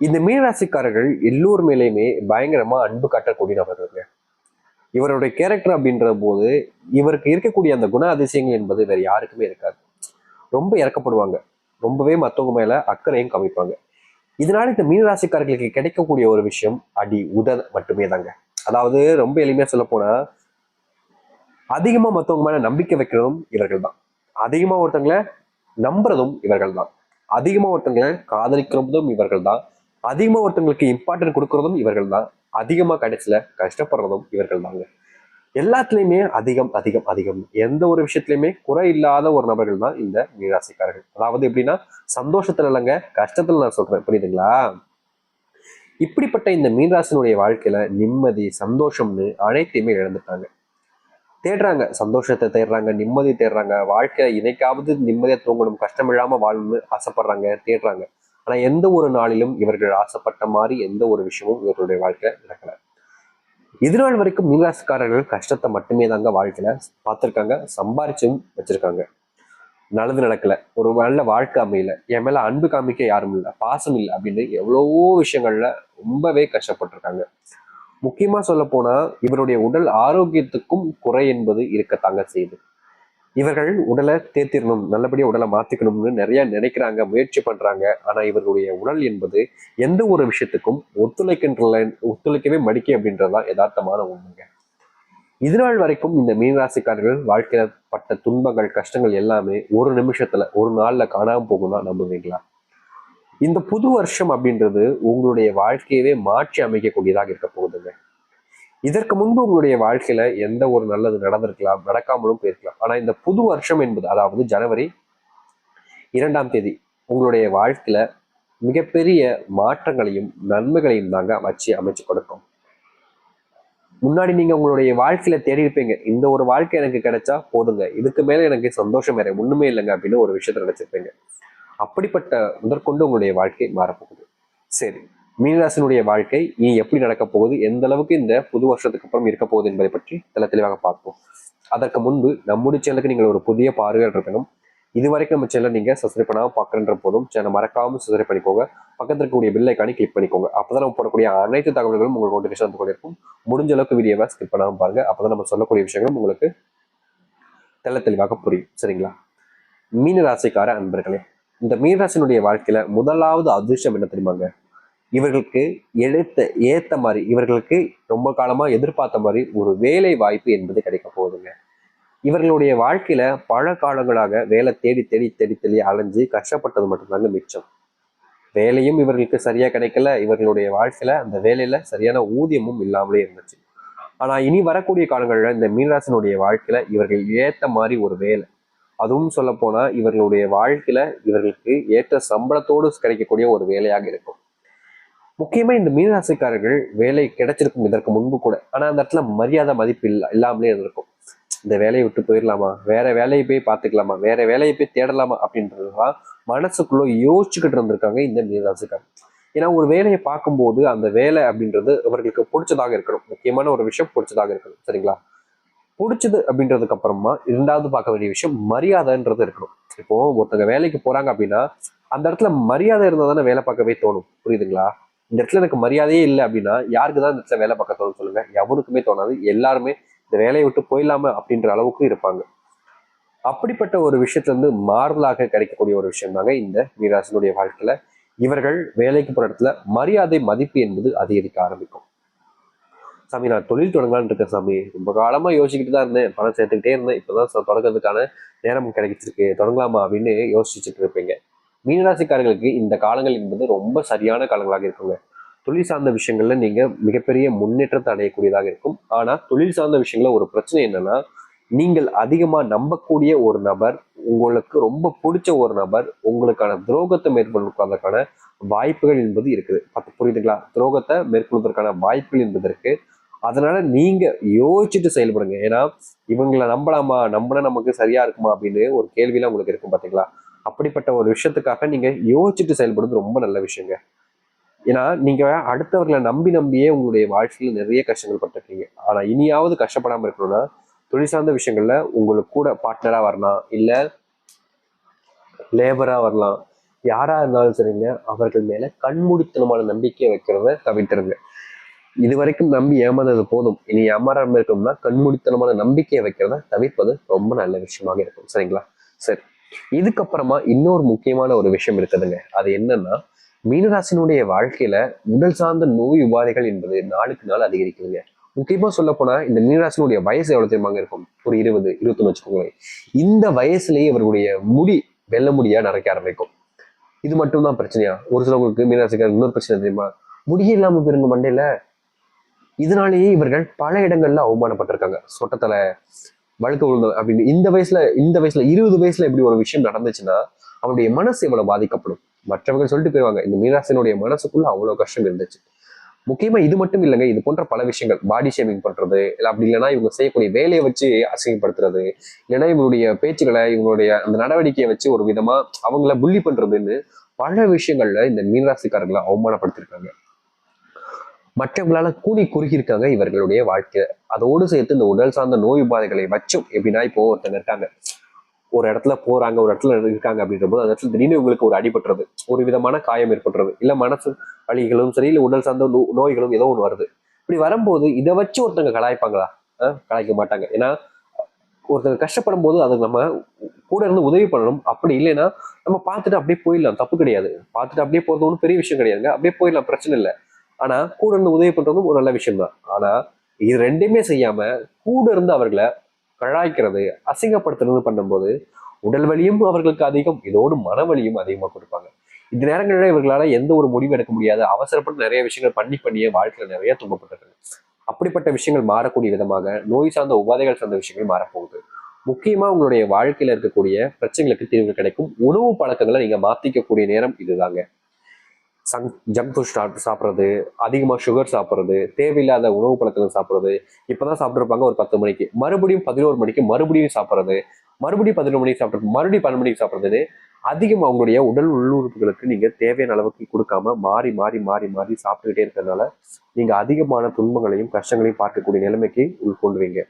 இந்த மீனராசிக்காரர்கள் எல்லோர் மேலேயுமே பயங்கரமா அன்பு காட்டக்கூடிய நபர்களுங்க இவருடைய கேரக்டர் அப்படின்ற போது இவருக்கு இருக்கக்கூடிய அந்த குண அதிசயங்கள் என்பது வேற யாருக்குமே இருக்காது. ரொம்ப இறக்கப்படுவாங்க. ரொம்பவே மற்றவங்க மேல அக்கறையும் காமிப்பாங்க. இதனால இந்த மீனராசிக்காரர்களுக்கு கிடைக்கக்கூடிய ஒரு விஷயம் அடி உத மட்டுமே தாங்க. அதாவது ரொம்ப எளிமையா சொல்ல போனா அதிகமா மற்றவங்க மேல நம்பிக்கை வைக்கிறதும் இவர்கள் தான் அதிகமா ஒருத்தங்களை நம்புறதும் இவர்கள் தான் அதிகமா ஒருத்தங்களை காதலிக்கிறதும் இவர்கள் தான் அதிகமா ஒருத்தங்களுக்கு இம்பார்ட்டன்ட் கொடுக்குறதும் இவர்கள் தான் அதிகமா கடைசியில கஷ்டப்படுறதும் இவர்கள் தாங்க எல்லாத்துலேயுமே அதிகம் அதிகம் அதிகம். எந்த ஒரு விஷயத்துலையுமே குறை இல்லாத ஒரு நபர்கள் தான் இந்த மீனராசிக்காரர்கள். அதாவது எப்படின்னா சந்தோஷத்துல இல்லைங்க கஷ்டத்துல நான் சொல்றேன். புரியுதுங்களா? இப்படிப்பட்ட இந்த மீனராசினுடைய வாழ்க்கையில நிம்மதி சந்தோஷம்னு அனைத்தையுமே இழந்துட்டாங்க. தேடுறாங்க சந்தோஷத்தை தேடுறாங்க நிம்மதி தேடுறாங்க வாழ்க்கையில இணைக்காவது நிம்மதியா தூங்கணும் கஷ்டம் இல்லாம வாழணும்னு ஆசைப்படுறாங்க தேடுறாங்க. ஆனா எந்த ஒரு நாளிலும் இவர்கள் ஆசைப்பட்ட மாதிரி எந்த ஒரு விஷயமும் இவர்களுடைய வாழ்க்கையில நடக்கல. இது நாள் வரைக்கும் மீனராசிக்காரர்கள் கஷ்டத்தை மட்டுமே தாங்க வாழ்க்கையில பார்த்துருக்காங்க சம்பாரிச்சும் வச்சிருக்காங்க. நல்லது நடக்கல. ஒரு நல்ல வாழ்க்கை அமையல. என் மேல அன்பு காமிக்க யாரும் இல்லை பாசம் இல்லை அப்படின்னு எவ்வளவோ விஷயங்கள்ல ரொம்பவே கஷ்டப்பட்டிருக்காங்க. முக்கியமா சொல்ல போனா இவருடைய உடல் ஆரோக்கியத்துக்கும் குறை என்பது இருக்கத்தாங்க செய்யுது. இவர்கள் உடலை தேத்திடணும் நல்லபடியாக உடலை மாற்றிக்கணும்னு நிறைய நினைக்கிறாங்க முயற்சி பண்ணுறாங்க ஆனால் இவர்களுடைய உடல் என்பது எந்த ஒரு விஷயத்துக்கும் ஒத்துழைக்கின்ற ஒத்துழைக்கவே மடிக்கை அப்படின்றதான் யதார்த்தமான உண்மைங்க. இது நாள் வரைக்கும் இந்த மீனராசிக்காரர்கள் வாழ்க்கையில பட்ட துன்பங்கள் கஷ்டங்கள் எல்லாமே ஒரு நிமிஷத்துல ஒரு நாள்ல காணாம போகும்னா நம்புவீங்களா? இந்த புது வருஷம் அப்படின்றது உங்களுடைய வாழ்க்கையவே மாற்றி அமைக்கக்கூடியதாக இருக்க போகுதுங்க. இதற்கு முன்பு உங்களுடைய வாழ்க்கையில எந்த ஒரு நல்லது நடந்திருக்கலாம் நடக்காமலும் போயிருக்கலாம். ஆனா இந்த புது வருஷம் என்பது அதாவது ஜனவரி இரண்டாம் தேதி உங்களுடைய வாழ்க்கையில மிகப்பெரிய மாற்றங்களையும் நன்மைகளையும் தாங்க வச்சு அமைச்சு கொடுக்கும். முன்னாடி நீங்க உங்களுடைய வாழ்க்கையில தேடி இருப்பீங்க இந்த ஒரு வாழ்க்கை எனக்கு கிடைச்சா போதுங்க இதுக்கு மேல எனக்கு சந்தோஷம் வேற ஒண்ணுமே இல்லைங்க அப்படின்னு ஒரு விஷயத்த நினைச்சிருப்பீங்க. அப்படிப்பட்ட முதற்கொண்டு உங்களுடைய வாழ்க்கை மாறப்போகுது. சரி. மீனராசினுடைய வாழ்க்கை இனி எப்படி நடக்க போகுது? எந்த அளவுக்கு இந்த புது வருஷத்துக்கு அப்புறம் இருக்க போகுது என்பதை பற்றி தெல தெளிவாக பார்ப்போம். அதற்கு முன்பு நம்முடைய சேனலுக்கு நீங்கள் ஒரு புதிய பார்வையாளர் இருக்கணும் இது வரைக்கும் நம்ம சேனல் நீங்க சப்ஸ்கிரைப் பண்ணாமல் பார்க்கறன்ற போதும் சேனல் மறக்காம சப்ஸ்கிரைப் பண்ணிக்கோங்க. பக்கத்தில் இருக்கக்கூடிய பில் ஐக்கானி கிளிக் பண்ணிக்கோங்க. அப்பதான் நம்ம போடக்கூடிய அனைத்து தகவல்களும் உங்களுக்கு நோட்டிஃபிகேஷன் வந்து கொண்டு இருக்கும் முடிஞ்ச அளவுக்கு வீடியோவை ஸ்கிப் பண்ணாம பாருங்க. அப்பதான் நம்ம சொல்லக்கூடிய விஷயங்களும் உங்களுக்கு தெள்ள தெளிவாக புரியும். சரிங்களா? மீன ராசிக்கார அன்பர்களே இந்த மீனராசினுடைய வாழ்க்கையில முதலாவது அதிர்ஷ்டம் என்ன தெரியுமாங்க? இவர்களுக்கு எழுத்த ஏத்த மாதிரி இவர்களுக்கு ரொம்ப காலமா எதிர்பார்த்த மாதிரி ஒரு வேலை வாய்ப்பு என்பது கிடைக்க போகுதுங்க. இவர்களுடைய வாழ்க்கையில பல காலங்களாக வேலை தேடி தேடி தேடி தேடி அலைஞ்சு கஷ்டப்பட்டது மட்டும்தாங்க மிச்சம். வேலையும் இவர்களுக்கு சரியா கிடைக்கல. இவர்களுடைய வாழ்க்கையில அந்த வேலையில சரியான ஊதியமும் இல்லாமலே இருந்துச்சு. ஆனா இனி வரக்கூடிய காலங்களில் இந்த மீனராசனுடைய வாழ்க்கையில இவர்கள் ஏத்த மாதிரி ஒரு வேலை. அதுவும் சொல்ல போனா இவர்களுடைய வாழ்க்கையில இவர்களுக்கு ஏற்ற சம்பளத்தோடு கிடைக்கக்கூடிய ஒரு வேலையாக இருக்கும். முக்கியமாக இந்த மீனராசிக்காரர்கள் வேலை கிடைச்சிருக்கும் இதற்கு முன்பு கூட. ஆனால் அந்த இடத்துல மரியாதை மதிப்பு இல்லை இல்லாமலே இருந்திருக்கும். இந்த வேலையை விட்டு போயிடலாமா வேற வேலையை போய் பார்த்துக்கலாமா? வேற வேலையை போய் தேடலாமா? அப்படின்றதுலாம் மனசுக்குள்ள யோசிச்சுக்கிட்டு இருந்திருக்காங்க இந்த மீனராசிக்காரர். ஏன்னா ஒரு வேலையை பார்க்கும்போது அந்த வேலை அப்படின்றது அவர்களுக்கு பிடிச்சதாக இருக்கணும். முக்கியமான ஒரு விஷயம் பிடிச்சதாக இருக்கணும். சரிங்களா? பிடிச்சது அப்படின்றதுக்கு அப்புறமா இரண்டாவது பார்க்க வேண்டிய விஷயம் மரியாதைன்றது இருக்கணும். இப்போ ஒருத்தங்க வேலைக்கு போறாங்க அப்படின்னா அந்த இடத்துல மரியாதை இருந்தால் தானே வேலை பார்க்கவே தோணும். புரியுதுங்களா? இந்த இடத்துல எனக்கு மரியாதையே இல்லை அப்படின்னா யாருக்கு தான் இந்த இடத்துல வேலை பார்க்க தோணும் சொல்லுங்க? எவனுக்குமே தோணாது. எல்லாருமே இந்த வேலையை விட்டு போயிடலாம அப்படின்ற அளவுக்கு இருப்பாங்க. அப்படிப்பட்ட ஒரு விஷயத்துல இருந்து மாறுதலாக கிடைக்கக்கூடிய ஒரு விஷயம் தாங்க இந்த மீராசனுடைய வாழ்க்கையில. இவர்கள் வேலைக்கு போற இடத்துல மரியாதை மதிப்பு என்பது அதிகரிக்க ஆரம்பிக்கும். சாமி நான் தொழில் தொடங்கலான்னு இருக்கேன் சாமி. ரொம்ப காலமாக யோசிக்கிட்டு தான் இருந்தேன். பணம் சேர்த்துக்கிட்டே இருந்தேன். இப்பதான் சொ- தொடங்குறதுக்கான நேரம் கிடைச்சிருக்கு. தொடங்கலாமா அப்படின்னு யோசிச்சுட்டு இருப்பீங்க. மீனராசிக்காரர்களுக்கு இந்த காலங்கள் என்பது ரொம்ப சரியான காலங்களாக இருக்குங்க. தொழில் சார்ந்த விஷயங்கள்ல நீங்க மிகப்பெரிய முன்னேற்றத்தை அடையக்கூடியதாக இருக்கும். ஆனா தொழில் சார்ந்த விஷயங்கள ஒரு பிரச்சனை என்னன்னா நீங்கள் அதிகமா நம்பக்கூடிய ஒரு நபர் உங்களுக்கு ரொம்ப பிடிச்ச ஒரு நபர் உங்களுக்கான துரோகத்தை மேற்கொள்வதற்கான வாய்ப்புகள் என்பது இருக்குது. பத்து புரியுதுங்களா? துரோகத்தை மேற்கொள்வதற்கான வாய்ப்புகள் என்பது இருக்கு. அதனால நீங்க யோசிச்சுட்டு செயல்படுங்க. ஏன்னா இவங்களை நம்பலாமா? நம்பினா நமக்கு சரியா இருக்குமா? அப்படின்னு ஒரு கேள்வியெல்லாம் உங்களுக்கு இருக்கும் பாத்தீங்களா? அப்படிப்பட்ட ஒரு விஷயத்துக்காக நீங்க யோசிச்சுட்டு செயல்படுறது ரொம்ப நல்ல விஷயங்க. ஏன்னா நீங்க அடுத்தவர்களை நம்பி நம்பியே உங்களுடைய வாழ்க்கையில நிறைய கஷ்டங்கள் பட்டிருக்கீங்க. ஆனா இனியாவது கஷ்டப்படாம இருக்கணும்னா தொழில் சார்ந்த விஷயங்கள்ல உங்களுக்கு கூட பார்ட்னரா வரலாம். இல்ல லேபரா வரலாம். யாரா இருந்தாலும் சரிங்க அவர்கள் மேல கண்மூடித்தனமான நம்பிக்கையை வைக்கிறத தவிர்த்துருங்க. இது வரைக்கும் நம்பி ஏமாந்தது போதும். இனி ஏமாறாம இருக்கணும்னா கண்மூடித்தனமான நம்பிக்கையை வைக்கிறத தவிர்ப்பது ரொம்ப நல்ல விஷயமாக இருக்கும். சரிங்களா? சரி. இதுக்கப்புறமா இன்னொரு முக்கியமான ஒரு விஷயம் இருக்குதுங்க. அது என்னன்னா மீனராசினுடைய வாழ்க்கையில உடல் சார்ந்த நோய் உபாதைகள் என்பது நாளுக்கு நாள் அதிகரிக்குதுங்க. முக்கியமா சொல்ல போனா இந்த மீனராசினுடைய வயசு எவ்வளவு தெரியுமாங்க இருக்கும்? ஒரு இருபது இருபத்தொன்னு வச்சுக்கோங்களேன். இந்த வயசுலயே இவர்களுடைய முடி வெள்ள முடியா நிறைக்க ஆரம்பிக்கும். இது மட்டும்தான் பிரச்சனையா? ஒரு சிலவங்களுக்கு மீனராசிக்கார இன்னொரு பிரச்சனை தெரியுமா? முடியே இல்லாம போயிருங்க மண்டையில. இதனாலேயே இவர்கள் பல இடங்கள்ல அவமானப்பட்டிருக்காங்க. சொட்டத்தலை வழுக்க விழுந்த அப்படின்னு. இந்த வயசுல இந்த வயசுல இருபது வயசுல இப்படி ஒரு விஷயம் நடந்துச்சுன்னா அவனுடைய மனசு எவ்வளவு பாதிக்கப்படும்? மற்றவர்கள் சொல்லிட்டு போயிருவாங்க இந்த மீனாசினுடைய மனசுக்குள்ள அவ்வளவு கஷ்டம் இருந்துச்சு. முக்கியமா இது மட்டும் இல்லைங்க இது போன்ற பல விஷயங்கள். பாடி ஷேமிங் பண்றது இல்லை அப்படி இல்லைன்னா இவங்க செய்யக்கூடிய வேலையை வச்சு அசிங்கப்படுத்துறது இல்லைன்னா இவங்களுடைய பேச்சுக்களை இவங்களுடைய அந்த நடவடிக்கையை வச்சு ஒரு விதமா அவங்கள புள்ளி பண்றதுன்னு பல விஷயங்கள்ல இந்த மீனராசிக்காரர்களை அவமானப்படுத்திருக்காங்க மற்றவங்களால கூடி குறுகியிருக்காங்க இவர்களுடைய வாழ்க்கை அதோடு சேர்த்து இந்த உடல் சார்ந்த நோய் உபாதைகளை வச்சும் எப்படின்னா இப்போ ஒருத்தங்க இருக்காங்க. ஒரு இடத்துல போறாங்க ஒரு இடத்துல இருக்காங்க அப்படின்ற போது அந்த இடத்துல திடீர்னு உங்களுக்கு ஒரு அடிபட்டுறது ஒரு விதமான காயம் ஏற்பட்டுறது இல்ல மனசு வழிகளும் சரி இல்ல உடல் சார்ந்த நோ- நோய்களும் ஏதோ ஒன்று வருது. இப்படி வரும்போது இதை வச்சு ஒருத்தங்க கலாய்ப்பாங்களா? கலாய்க்க மாட்டாங்க. ஏன்னா ஒருத்தங்க கஷ்டப்படும் போது அதுக்கு நம்ம கூட இருந்து உதவி பண்ணணும். அப்படி இல்லைன்னா நம்ம பார்த்துட்டு அப்படியே போயிடலாம். தப்பு கிடையாது. பார்த்துட்டு அப்படியே போறது ஒன்றும் பெரிய விஷயம் கிடையாதுங்க. அப்படியே போயிடலாம். பிரச்சனை இல்லை. ஆனா கூட இருந்து உதவி பண்றதும் ஒரு நல்ல விஷயம் தான் ஆனா இது ரெண்டுமே செய்யாம கூட இருந்து அவர்களை கழாய்க்கிறது அசிங்கப்படுத்துறது பண்ணும்போது உடல் வலியும் அவர்களுக்கு அதிகம் இதோடு மன வலியும் அதிகமாக கொடுப்பாங்க. இந்த நேரங்களில் இவர்களால் எந்த ஒரு முடிவு எடுக்க முடியாது. அவசரப்பட்டு நிறைய விஷயங்கள் பண்ணி பண்ணியே வாழ்க்கையில் நிறைய துன்பப்பட்டிருக்காங்க. அப்படிப்பட்ட விஷயங்கள் மாறக்கூடிய விதமாக நோய் சார்ந்த உபாதைகள் சார்ந்த விஷயங்கள் மாறப்போகுது. முக்கியமாக உங்களுடைய வாழ்க்கையில் இருக்கக்கூடிய பிரச்சனைகளுக்கு தீர்வு கிடைக்கும். உணவு பழக்கங்களை நீங்கள் மாத்திக்கக்கூடிய நேரம் இதுதாங்க. சங் ஜங்க் ஃபுட் சாப்பிட்டு சாப்பிட்றது அதிகமாக சுகர் சாப்பிட்றது தேவையில்லாத உணவு பழக்கங்கள் சாப்பிட்றது இப்போ தான் சாப்பிட்ருப்பாங்க ஒரு பத்து மணிக்கு. மறுபடியும் பதினோரு மணிக்கு மறுபடியும் சாப்பிட்றது மறுபடியும் பதினொரு மணிக்கு சாப்பிட்றது மறுபடியும் பன்னெண்டு மணிக்கு சாப்பிட்றது அதிகமாக அவங்களுடைய உடல் உள்ளுறுப்புகளுக்கு நீங்கள் தேவையான அளவுக்கு கொடுக்காம மாறி மாறி மாறி மாறி சாப்பிட்டுக்கிட்டே இருக்கிறதுனால நீங்கள் அதிகமான துன்பங்களையும் கஷ்டங்களையும் பார்க்கக்கூடிய நிலைமைக்கு உள்கொண்டுவீங்க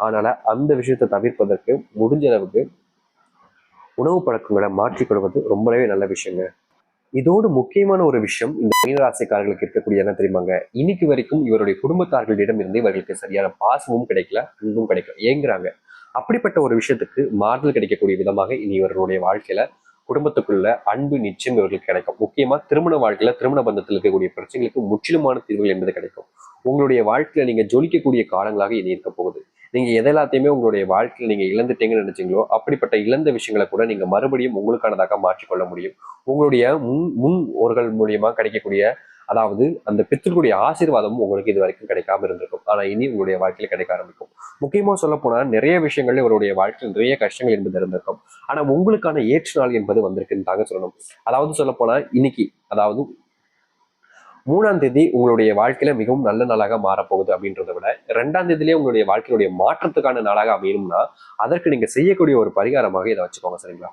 அதனால் அந்த விஷயத்தை தவிர்ப்பதற்கு முடிஞ்ச அளவுக்கு உணவு பழக்கங்களை மாற்றிக்கொள்வது ரொம்பவே நல்ல விஷயங்க. இதோடு முக்கியமான ஒரு விஷயம் இந்த மீனராசிக்காரர்களுக்கு இருக்கக்கூடிய என்ன தெரியுமாங்க? இன்னைக்கு வரைக்கும் இவருடைய குடும்பத்தார்களிடம் இருந்து இவர்களுக்கு சரியான பாசமும் கிடைக்கல அன்பும் கிடைக்கல ஏங்குறாங்க. அப்படிப்பட்ட ஒரு விஷயத்துக்கு மாறுதல் கிடைக்கக்கூடிய விதமாக இனி இவர்களுடைய வாழ்க்கையில குடும்பத்துக்குள்ள அன்பு நிச்சயம் இவர்களுக்கு கிடைக்கும். முக்கியமா திருமண வாழ்க்கையில திருமண பந்தத்தில் இருக்கக்கூடிய பிரச்சனைகளுக்கு முற்றிலுமான தீர்வுகள் என்பது கிடைக்கும். உங்களுடைய வாழ்க்கையில நீங்க ஜொலிக்கக்கூடிய காலங்களாக இனி இருக்க போகுது. நீங்கள் எது எல்லாத்தையுமே உங்களுடைய வாழ்க்கையில் நீங்கள் இழந்துட்டீங்கன்னு நினைச்சீங்களோ அப்படிப்பட்ட இழந்த விஷயங்களை கூட நீங்கள் மறுபடியும் உங்களுக்கானதாக மாற்றிக்கொள்ள முடியும். உங்களுடைய முன் முன் ஒருகள் மூலியமாக கிடைக்கக்கூடிய அதாவது அந்த பித்தர்களுடைய ஆசீர்வாதமும் உங்களுக்கு இது வரைக்கும் கிடைக்காம இருந்திருக்கும். ஆனால் இனி உங்களுடைய வாழ்க்கையில் கிடைக்க ஆரம்பிக்கும். முக்கியமாக சொல்ல போனால் நிறைய விஷயங்கள்ல இவருடைய வாழ்க்கையில் நிறைய கஷ்டங்கள் என்பது இருந்திருக்கும். ஆனால் உங்களுக்கான ஏற்ற நாள் என்பது வந்திருக்குன்னு தாங்க சொல்லணும். அதாவது சொல்ல போனால் இன்னைக்கு அதாவது மூணாம் தேதி உங்களுடைய வாழ்க்கையில மிகவும் நல்ல நாளாக மாறப்போகுது அப்படின்றத விட ரெண்டாம் தேதியிலே உங்களுடைய வாழ்க்கையுடைய மாற்றத்துக்கான நாளாக அமையணும்னா அதற்கு நீங்க செய்யக்கூடிய ஒரு பரிகாரமாக இதை வச்சுக்கோங்க சரிங்களா?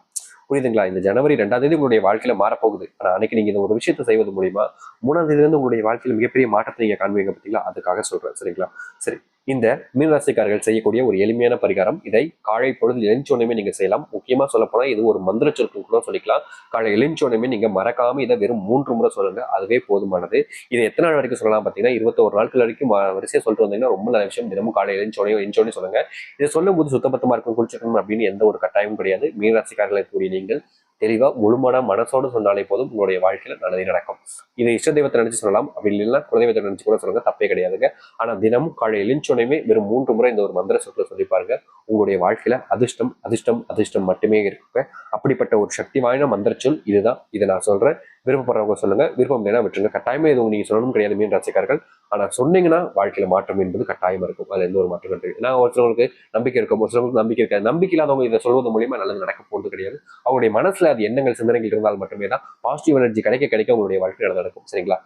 புரியுதுங்களா? இந்த ஜனவரி ரெண்டாம் தேதி உங்களுடைய வாழ்க்கையில மாறப்போகுது. ஆனா அன்னைக்கு நீங்க இந்த ஒரு விஷயத்தை செய்வது மூலியமா மூணாம் தேதியிலிருந்து உங்களுடைய வாழ்க்கையில மிகப்பெரிய மாற்றத்தை நீங்க காண்பீங்க பார்த்தீங்களா? அதுக்காக சொல்றேன். சரிங்களா? சரி. இந்த மீனராசிக்காரர்கள் செய்யக்கூடிய ஒரு எளிமையான பரிகாரம் இதை காலை பொழுது எழுந்தோடனே நீங்க செய்யலாம். முக்கியமா சொல்ல போனா இது ஒரு மந்திர சொற்கள் கூட சொல்லிக்கலாம். காலை எழுந்தோடனே நீங்க மறக்காம இதை வெறும் மூன்று முறை சொல்லுங்க. அதுவே போதுமானது. இதை எத்தனை நாள் வரைக்கும் சொல்லலாம் பார்த்தீங்கன்னா இருபத்தோரு நாட்கள் வரைக்கும் ம- வரிசையா சொல்லிட்டு வந்தீங்கன்னா ரொம்ப நல்ல விஷயம். தினமும் காலை எழுந்தோடனே எழுந்தோடனே சொல்லுங்க. இதை சொல்லும் போது சுத்தபத்தமா இருக்கும் குளிச்சிருக்கணும் அப்படின்னு எந்த ஒரு கட்டாயமும் கிடையாது. மீனராசிக்காரர்களை கூடிய நீங்கள் தெளிவா முழுமன மனசோடு சொன்னாலே போதும் உங்களுடைய வாழ்க்கையில நல்லதே நடக்கும். இதை இஷ்ட தெய்வத்தை நினைச்சு சொல்லலாம். அப்படி இல்லைன்னா குலதெய்வத்தை நினைச்சு கூட சொல்லுங்க. தப்பே கிடையாதுங்க. ஆனா தினமும் காலை எழுந்தோடனே வெறும் மூன்று முறை இந்த ஒரு மந்திர சொற்களை சொல்லி பாருங்க. உங்களுடைய வாழ்க்கையில அதிர்ஷ்டம் அதிர்ஷ்டம் அதிர்ஷ்டம் மட்டுமே இருக்குங்க. அப்படிப்பட்ட ஒரு சக்தி வாய்ந்த மந்திர சொல் இதுதான். இதை நான் சொல்றேன். விருப்பப்படுறவங்க சொல்லுங்க. விருப்பம் இல்லைன்னா விட்டுருங்க. கட்டாயமே எதுவும் நீங்க சொல்லணும் கிடையாது மீன் ரசிகர்கள் ஆனா சொன்னீங்கன்னா வாழ்க்கையில மாற்றம் என்பது கட்டாயம் இருக்கும். அது எந்த ஒரு மாற்றம் கிடையாது நான் ஒருத்தவங்களுக்கு நம்பிக்கை இருக்கும். ஒரு சிலவங்களுக்கு நம்பிக்கை இருக்காது. நம்பிக்கை இல்லாதவங்க இதை சொல்வது மூலியமா நல்லது நடக்க போறது கிடையாது. அவங்களுடைய மனசுல அது எண்ணங்கள் சிந்தனைகள் இருந்தால் மட்டுமே தான் பாசிட்டிவ் எனர்ஜி கிடைக்க கிடைக்க உங்களுடைய வாழ்க்கை நல்லது நடக்கும். சரிங்களா?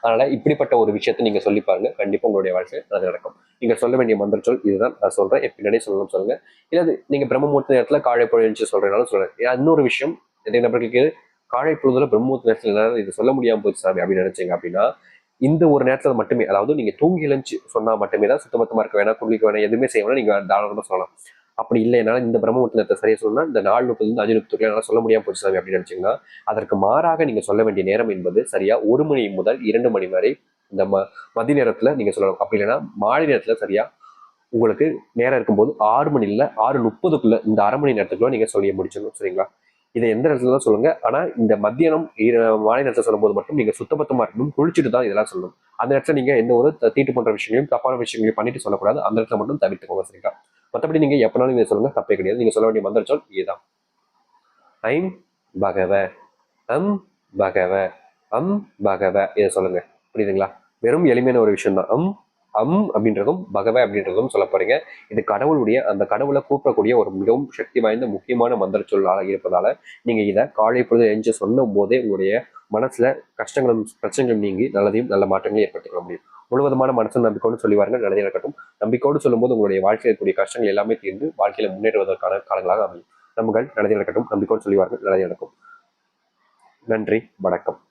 அதனால இப்படிப்பட்ட ஒரு விஷயத்தை நீங்க சொல்லி பாருங்க. கண்டிப்பா உங்களுடைய வாழ்க்கை நல்லது நடக்கும். நீங்க சொல்ல வேண்டிய மந்திர சொல் இதுதான். நான் சொல்றேன். என் பின்னாடி சொல்லணும் சொல்லுங்க. இல்ல நீங்க பிரம்மமூர்த்த நேரத்துல காழை பொழுது சொல்றேனாலும் சொல்றேன். இன்னொரு விஷயம் நிறைய நபர்களுக்கு காழை பொழுதுல பிரம்மமுகூர்த்த நேரத்தில் என்னால இது சொல்ல முடியாமல் போச்சு சாமி அப்படின்னு நினைச்சீங்க அப்படின்னா இந்த ஒரு நேரத்தில் மட்டுமே. அதாவது நீங்க தூங்கி எழுந்து சொன்னா மட்டுமே தான் சுத்தமத்தமா இருக்க வேணாம் குளிக்க வேணாம் எதுவுமே செய்ய வேணாம் நீங்க தாராளமாக சொல்லலாம். அப்படி இல்லை என்னால் இந்த பிரம்ம நேரத்தை சரியா சொல்லணும்னா இந்த நாலு முப்பதுலேருந்து அஞ்சு முப்பத்துக்குள்ள என்னால் சொல்ல முடியாமல் போச்சு சாமி அப்படின்னு நினைச்சீங்கன்னா அதற்கு மாறாக நீங்க சொல்ல வேண்டிய நேரம் என்பது சரியா ஒரு மணி முதல் இரண்டு மணி வரை இந்த ம மதிய நேரத்துல நீங்க சொல்லணும் அப்படி இல்லைன்னா மாலை நேரத்துல சரியா உங்களுக்கு நேரம் இருக்கும்போது ஆறு மணில ஆறு முப்பதுக்குள்ள இந்த அரை மணி நேரத்துக்குள்ள நீங்க சொல்லி முடிச்சிடணும் சரிங்களா? இதை எந்த நேரத்துல தான் சொல்லுங்க? ஆனா இந்த மத்தியானம் ஈர- மாலை நேரத்துல சொல்லும்போது மட்டும் நீங்க சுத்தபத்தமா இருக்கணும் குளிச்சுட்டு தான் இதெல்லாம் சொல்லணும். அந்த இடத்துல நீங்க எந்த ஒரு தீட்டு போன்ற விஷயங்களையும் தப்பான விஷயங்களையும் பண்ணிட்டு சொல்லக்கூடாது. அந்த இடத்துல மட்டும் தவிர்த்துக்கோங்க சரிங்களா? மற்றபடி நீங்க எப்பனாலும் இதை சொல்லுங்க தப்பே கிடையாது. நீங்க சொல்ல வேண்டிய மந்திர சொல் இதுதான். ஐம் பகவ அம் பகவ அம் பகவ இதை சொல்லுங்க. புரியுதுங்களா? வெறும் எளிமையான ஒரு விஷயம் தான் அம் அம் அப்படின்றதும் பகவை அப்படின்றதும் சொல்ல போறீங்க. இது கடவுளுடைய அந்த கடவுளை கூப்பிடக்கூடிய ஒரு மிகவும் சக்தி வாய்ந்த முக்கியமான மந்திர சொல்லாக இருப்பதால நீங்க இதை காலை பொழுது எஞ்சு சொல்லும் போதே உங்களுடைய மனசுல கஷ்டங்களும் பிரச்சனைகளும் நீங்கி நல்லதையும் நல்ல மாற்றங்களையும் ஏற்படுத்திக் கொள்ள முடியும். முழுவதுமான மனசு நம்பிக்கோடு சொல்லி வாருங்க நல்லதே நடக்கட்டும். நம்பிக்கையோடு சொல்லும்போது உங்களுடைய வாழ்க்கையில் இருக்கக்கூடிய கஷ்டங்கள் எல்லாமே தீர்ந்து வாழ்க்கையில முன்னேறுவதற்கான காலங்களாக அமையும். நம்புகள் நல்லதே நடக்கட்டும். நம்பிக்கோடு சொல்லி வாருங்கள் நல்லதே நடக்கும். நன்றி வணக்கம்.